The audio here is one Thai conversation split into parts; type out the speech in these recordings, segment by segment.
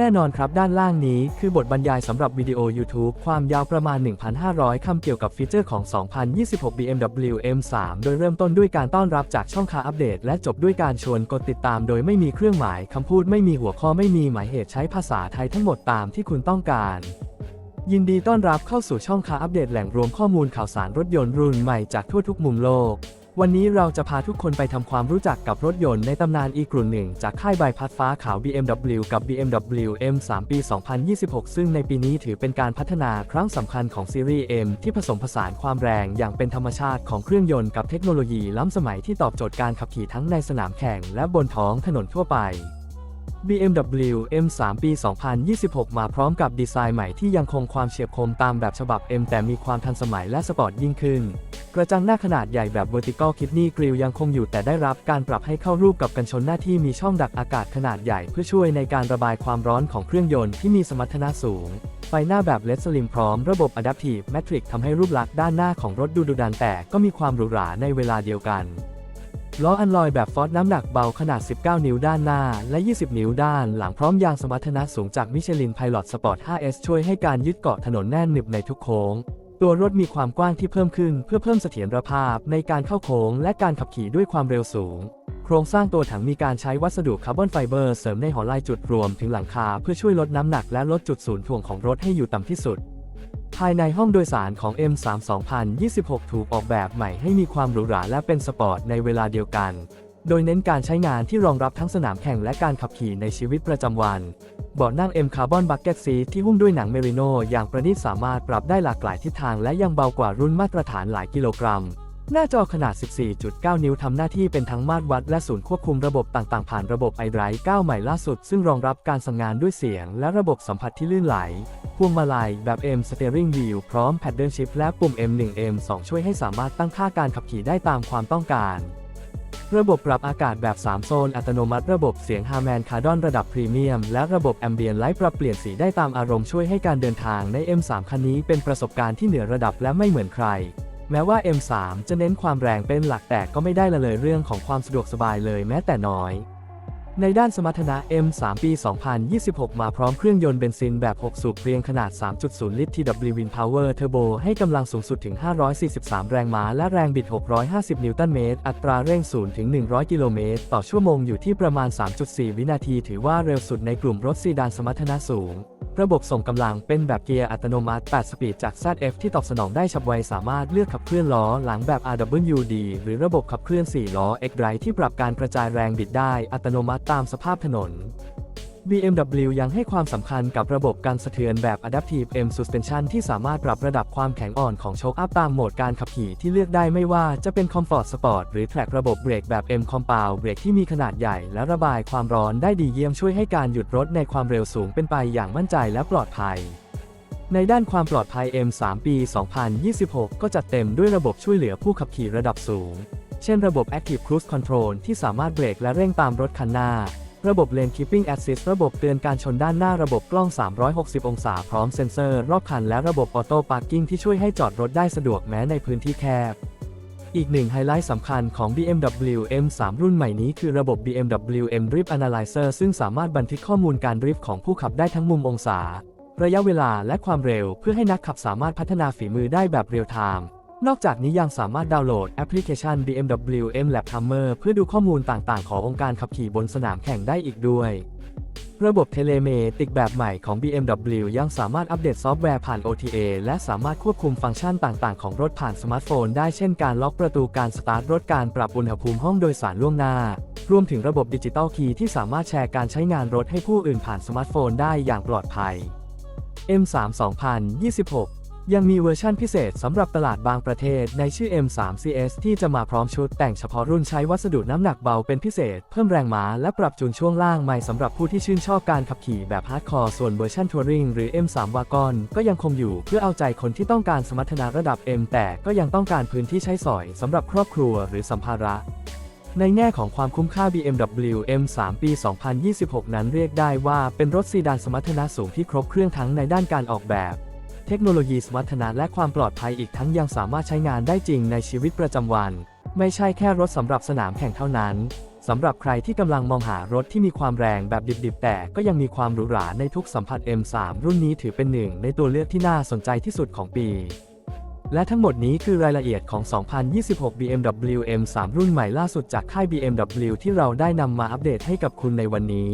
แน่นอนครับด้านล่างนี้คือบทบรรยายสำหรับวิดีโอ YouTube ความยาวประมาณ 1,500 คำเกี่ยวกับฟีเจอร์ของ 2026 BMW M3 โดยเริ่มต้นด้วยการต้อนรับจากช่องคาอัปเดต และจบด้วยการชวนกดติดตามโดยไม่มีเครื่องหมายคำพูดไม่มีหัวข้อไม่มีหมายเหตุใช้ภาษาไทยทั้งหมดตามที่คุณต้องการยินดีต้อนรับเข้าสู่ช่องคาอัปเดตแหล่งรวมข้อมูลข่าวสารรถยนต์รุ่นใหม่จากทั่วทุกมุมโลก วันนี้เราจะพาทุกคนไปทำความรู้จักกับรถยนต์ในตำนานอีกรุ่นหนึ่ง จากค่ายใบพัดฟ้าขาว BMW กับ BMW M3 ปี 2026 ซึ่งในปีนี้ถือเป็นการพัฒนาครั้งสำคัญของซีรีส์ M ที่ผสมผสานความแรงอย่างเป็นธรรมชาติของเครื่องยนต์กับเทคโนโลยีล้ำสมัยที่ตอบโจทย์การขับขี่ทั้งในสนามแข่งและบนท้องถนนทั่วไป BMW M3 ปี 2026 มาพร้อมกับดีไซน์ใหม่ที่ยังคงความเฉียบคมตามแบบฉบับ M แต่มีความทันสมัยและสปอร์ตยิ่งขึ้น ระจังหน้าขนาดใหญ่แบบ Vertical Kidney Grille ยังคงอยู่แต่ได้รับการปรับให้เข้ารูปกับกันชนหน้าที่มีช่องดักอากาศขนาดใหญ่เพื่อช่วยในการระบายความร้อนของเครื่องยนต์ที่มีสมรรถนะสูง ไฟหน้าแบบ LED Slim พร้อมระบบ Adaptive Matrix ทำให้รูปลักษณ์ด้านหน้าของรถดูดุดันแต่ก็มีความหรูหราในเวลาเดียวกันล้ออันลอยแบบฟอร์ดน้ำหนักเบาขนาด 19 นิ้วด้านหน้า และ 20 นิ้วด้านหลังพร้อมยางสมรรถนะสูงจากมิชลินไพลอตสปอร์ต 5S ช่วยให้การยึดเกาะถนนแน่นหนึบในทุกโค้ง ตัวรถมีความกว้างที่เพิ่มขึ้นเพื่อเพิ่มเสถียรภาพในการเข้าโค้งและการขับขี่ด้วยความเร็วสูง โครงสร้างตัวถังมีการใช้วัสดุคาร์บอนไฟเบอร์เสริมในหอลายจุดรวมถึงหลังคาเพื่อช่วยลดน้ำหนักและลดจุดศูนย์ถ่วงของรถให้อยู่ต่ำที่สุด ภายในห้องโดยสารของ M3 2026 ถูกออกแบบใหม่ให้มีความหรูหราและเป็นสปอร์ตในเวลาเดียวกัน โดยเน้นการใช้งานที่รองรับทั้งสนามแข่งและการขับขี่ในชีวิตประจำวันเบาะนั่ง M Carbon Bucket Seat ที่หุ้มด้วยหนังเมริโนอย่างประณีตสามารถปรับได้หลากหลายทิศทางและยังเบากว่ารุ่นมาตรฐานหลายกิโลกรัม หน้าจอขนาด 14.9 นิ้วทำหน้าที่เป็นทั้งมาตรวัดและศูนย์ควบคุมระบบต่างๆ ผ่านระบบ iDrive 9ใหม่ล่าสุด ซึ่งรองรับการสั่งงานด้วยเสียง และระบบสัมผัสที่ลื่นไหล พวงมาลัยแบบ M Steering Wheel พร้อม Paddle Shift และปุ่ม M1 M2 ช่วยให้สามารถตั้งค่าการขับขี่ได้ตามความต้องการ ระบบปรับอากาศแบบ 3 โซนอัตโนมัติระบบเสียงฮาร์แมนคาร์ดอนระดับพรีเมียม และระบบแอมเบียนไลท์ปรับเปลี่ยนสีได้ตามอารมณ์ช่วยให้การเดินทางใน M3 คันนี้เป็นประสบการณ์ที่เหนือระดับและไม่เหมือนใคร แม้ว่า M3 จะเน้นความแรงเป็นหลักแต่ก็ไม่ได้ละเลยเรื่องของความสะดวกสบายเลยแม้แต่น้อย ในด้านสมรรถนะ M3 ปี 2026 มาพร้อมเครื่องยนต์เบนซินแบบ 6 สูบเรียงขนาด 3.0 ลิตร TW Win Power Turbo ให้กำลังสูงสุดถึง 543 แรงม้า และแรงบิด 650 นิวตันเมตร อัตราเร่ง 0 ถึง 100 กิโลเมตร ต่อชั่วโมงอยู่ที่ประมาณ 3.4 วินาที ถือว่าเร็วสุดในกลุ่มรถซีดานสมรรถนะสูง ระบบส่งกำลังเป็นแบบเกียร์อัตโนมัติ 8 สปีดจาก ZF ที่ตอบสนองได้ฉับไว สามารถเลือกขับเคลื่อนล้อหลังแบบ RWD หรือระบบขับเคลื่อน 4 ล้อ X-Drive ที่ปรับการกระจายแรงบิดได้อัตโนมัติตามสภาพถนน BMW ยังให้ความสำคัญกับระบบการสะเทือนแบบ Adaptive M Suspension ที่สามารถปรับระดับความแข็งอ่อนของโชคอัพตามโหมดการขับขี่ที่เลือกได้ไม่ว่าจะเป็น Comfort Sport หรือ Track ระบบเบรกแบบ M Compound เบรกที่มีขนาดใหญ่และระบายความร้อนได้ดีเยี่ยมช่วยให้การหยุดรถในความเร็วสูงเป็นไปอย่างมั่นใจและปลอดภัยในด้านความปลอดภัย M3 ปี 2026 ก็จัดเต็มด้วยระบบช่วยเหลือผู้ขับขี่ระดับสูง เช่นระบบ Active Cruise Control ที่สามารถเบรกและเร่งตามรถคันหน้า ระบบ Lane Keeping Assist ระบบเตือนการชนด้านหน้าระบบกล้อง 360 องศาพร้อมเซ็นเซอร์รอบคันและระบบ Auto Parking ที่ช่วยให้จอดรถได้สะดวกแม้ในพื้นที่แคบ อีกหนึ่งไฮไลท์สำคัญของ BMW M3 รุ่นใหม่นี้คือระบบ BMW M Drift Analyzer ซึ่งสามารถบันทึกข้อมูลการดริฟต์ของผู้ขับได้ทั้งมุมองศา ระยะเวลาและความเร็วเพื่อให้นักขับสามารถพัฒนาฝีมือได้แบบเรียลไทม์ นอกจากนี้ยังสามารถดาวน์โหลดแอปพลิเคชัน BMW M Lab Timer เพื่อดูข้อมูลต่างๆ ขององค์การขับขี่บนสนามแข่งได้อีกด้วย ระบบเทเลเมติกแบบใหม่ของ BMW ยังสามารถอัปเดตซอฟต์แวร์ผ่าน OTA และสามารถควบคุมฟังก์ชันต่างๆ ของรถผ่านสมาร์ทโฟนได้เช่นการล็อกประตูการสตาร์ทรถการปรับอุณหภูมิห้องโดยสารล่วงหน้า รวมถึงระบบดิจิตอลคีย์ที่สามารถแชร์การใช้งานรถให้ผู้อื่นผ่านสมาร์ทโฟนได้อย่างปลอดภัย M3 2026 ยังมีเวอร์ชั่นพิเศษสำหรับตลาดบางประเทศในชื่อ M3 CS ที่จะมาพร้อมชุดแต่งเฉพาะรุ่นใช้วัสดุน้ำหนักเบาเป็นพิเศษ เพิ่มแรงม้าและปรับจูนช่วงล่างใหม่สำหรับผู้ที่ชื่นชอบการขับขี่แบบฮาร์ดคอร์ส่วนเวอร์ชันทัวริงหรือ M3 Wagon ก็ยังคงอยู่เพื่อเอาใจคนที่ต้องการสมรรถนะระดับ M แต่ก็ยังต้องการพื้นที่ใช้สอยสำหรับครอบครัวหรือสัมภาระในแง่ของความคุ้มค่า BMW M3 ปี 2026 นั้นเรียกได้ว่าเป็นรถซีดานสมรรถนะสูงที่ครบเครื่องทั้งในด้านการออกแบบ เทคโนโลยีสมรรถนะและความปลอดภัยอีกทั้งยังสามารถใช้งานได้จริงในชีวิตประจำวัน ไม่ใช่แค่รถสำหรับสนามแข่งเท่านั้นสำหรับใครที่กำลังมองหารถที่มีความแรงแบบดิบๆ แต่ก็ยังมีความหรูหราในทุกสัมผัส M3 รุ่นนี้ถือเป็นหนึ่งในตัวเลือกที่น่าสนใจที่สุดของปี และทั้งหมดนี้คือรายละเอียดของ 2026 BMW M3 รุ่นใหม่ล่าสุดจากค่าย BMW ที่เราได้นำมาอัปเดตให้กับคุณในวันนี้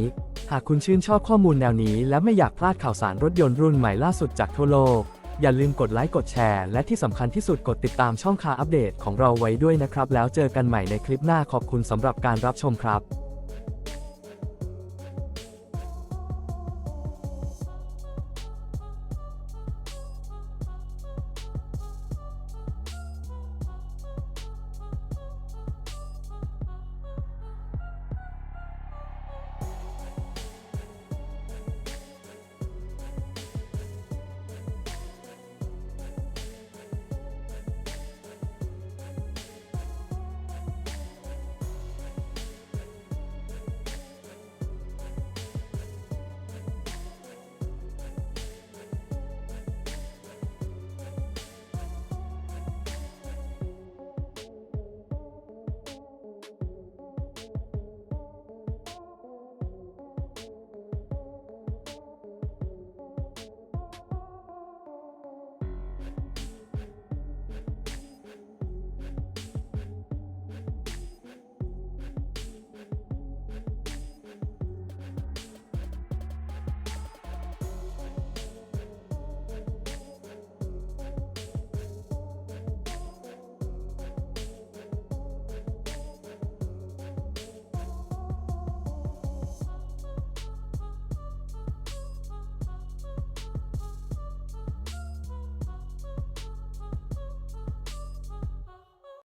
หากคุณชื่นชอบข้อมูลแนวนี้ และไม่อยากพลาดข่าวสารรถยนต์รุ่นใหม่ล่าสุดจากทั่วโลก อย่าลืมกดไลค์กดแชร์ และที่สำคัญที่สุดกดติดตามช่องคาอัปเดตของเราไว้ด้วยนะครับ แล้วเจอกันใหม่ในคลิปหน้าขอบคุณสำหรับการรับชมครับ